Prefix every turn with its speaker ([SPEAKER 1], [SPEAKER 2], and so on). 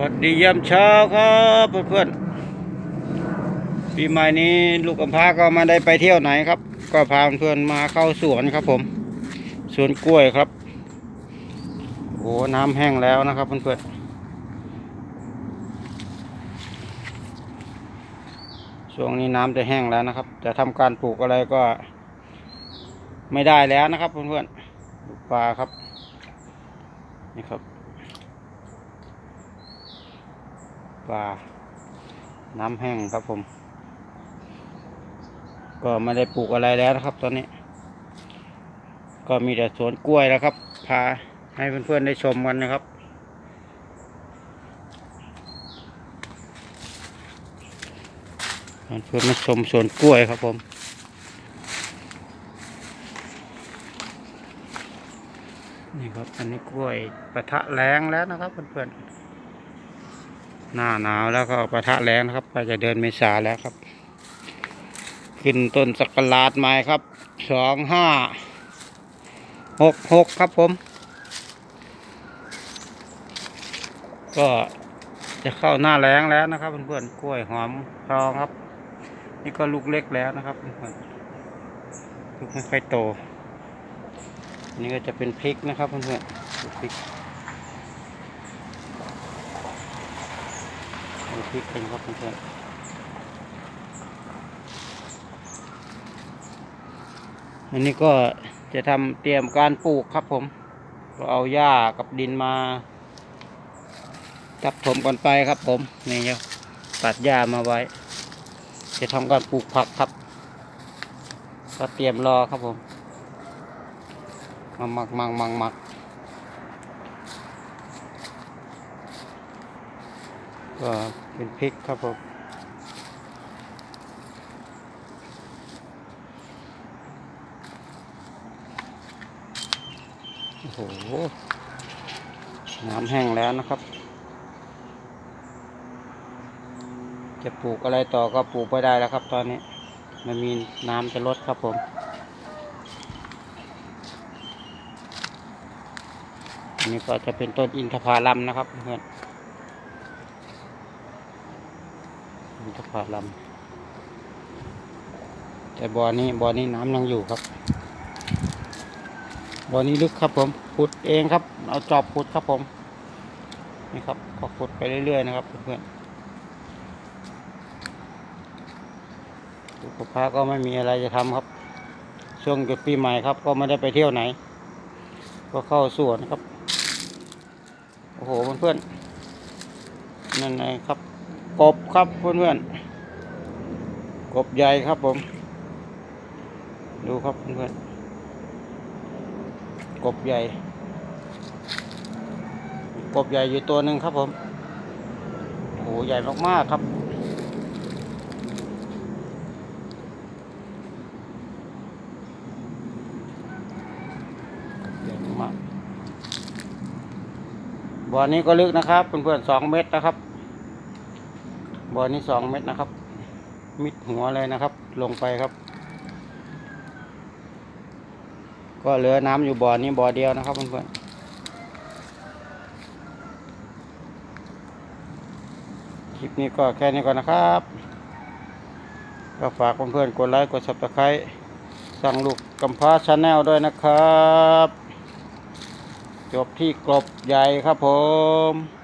[SPEAKER 1] วัสดียามเช้าครับเพื่อนๆปีใหม่นี้ลูกกำพร้าก็มาได้ไปเที่ยวไหนครับ ก็พาเพื่อนมาเข้าสวนครับผม สวนกล้วยครับโอ้น้ำแห้งแล้วนะครับเพื่อนๆช่วงนี้น้ำจะแห้งแล้วนะครับ จะทำการปลูกอะไรก็ ไม่ได้แล้วนะครับเพื่อนๆปลาครับนี่ครับ ปลา น้ำแห้งครับผม ก็ไม่ได้ปลูกอะไรแล้วนะครับตอนนี้ ก็มีแต่สวนกล้วยแล้วครับ พาให้เพื่อนๆได้ชมกันนะครับ เพื่อนๆมาชมสวนกล้วยครับผมนี่ครับอันนี้กล้วยปะทะแรงแล้วนะครับเพื่อนๆ หน้าหนาวแล้วก็ประทะแรงนะครับก็จะเดินเมษาแล้วครับ ขึ้นต้นสักกลาดไม้ครับสองห้าหกหกครับผม ก็จะเข้าหน้าแรงแล้วนะครับเพื่อนๆกล้วยหอมทองครับ นี่ก็ลูกเล็กแล้วนะครับเพื่อนๆลูกไม่ค่อยโตอันนี่ก็จะเป็นพริกนะครับเพื่อนๆพริก ดูพริกกันครับเพื่อนอันนี้ก็จะทำเตรียมการปลูกครับผมก็เอาหญ้ากับดินมาทับถมกันไปครับผม นี่เนี่ยตัดหญ้ามาไว้ จะทำการปลูกผักครับ ก็เตรียมรอครับผมมาหมักหมักหมักหมัก ก็เป็นพริกครับผมโอ้โห น้ำแห้งแล้วนะครับ จะปลูกอะไรต่อก็ปลูกไม่ได้แล้วครับตอนนี้ มันมีน้ำจะลดครับผมอันนี้ก็จะเป็นต้นอินทผลัมนะครับเพื่อน อินทผลัมแต่บ่อนี้บ่อนี้น้ำยังอยู่ครับบ่อนี้ลึกครับผมขุดเองครับ เอาจอบขุดครับผม นี่ครับก็ขุดไปเรื่อยๆนะครับเพื่อนๆสุขภาก็ไม่มีอะไรจะทำครับ ช่วงหยุดปีใหม่ครับ ก็ไม่ได้ไปเที่ยวไหน ก็เข้าสวนครับ โอ้โหเพื่อนๆนั่นไงครับ กบครับเพื่อนๆกบใหญ่ครับผม ดูครับเพื่อนๆกบใหญ่ กบใหญ่อยู่ตัวหนึ่งครับผมโหใหญ่มากๆครับใหญ่มากบ่อนี้ก็ลึกนะครับเพื่อนๆสองเมตรนะครับ บ่อนี้สองเมตรนะครับ มิดหัวเลยนะครับ ลงไปครับ ก็เหลือน้ำอยู่บ่อนี้บ่อเดียวนะครับเพื่อนๆคลิปนี้ก็แค่นี้ก่อนนะครับ ก็ฝากเพื่อนๆกดไลค์กด subscribe สั่งลูกกำพร้าชาแนลด้วยนะครับ จบที่กรบใหญ่ครับผม